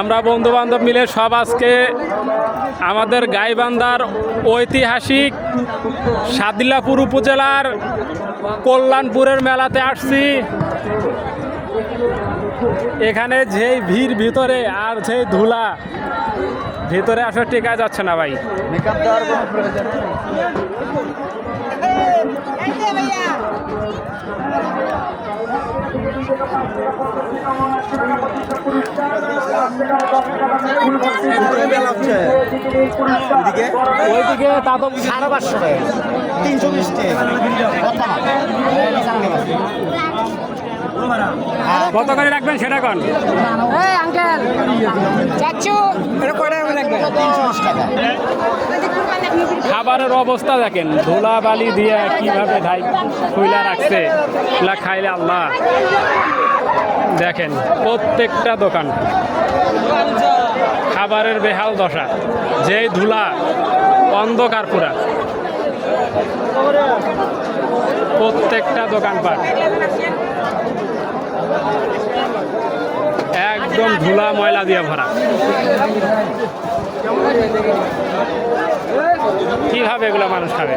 আমরা বন্ধু বান্ধব মিলে সব আজকে আমাদের গাইবান্ধার ঐতিহাসিক সাদিল্লাপুর উপজেলার কল্যাণপুরের মেলাতে আসছি। এখানে যেই ভিড় ভিতরে আর যেই ধুলা, ভিতরে আসলে টেকা যাচ্ছে না ভাই। ওইদিকে তা সাড়ে পাঁচশো টাকা। তিনশো বিশ কত করে রাখবেন সেটা কন? আঙ্কেল চাচ্ছু খাবারের অবস্থা দেখেন ধুলা বালি দিয়ে কীভাবে ঢাই খুইলা রাখছে এগুলা খাইলে আল্লাহ। দেখেন, প্রত্যেকটা দোকান। খাবারের বেহাল দশা। যেই ধুলা, অন্ধকার পুরা। প্রত্যেকটা দোকানপাট একদম ধুলা ময়লা দিয়ে ভরা। কীভাবে এগুলো মানুষ খাবে?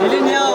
মিলে নিও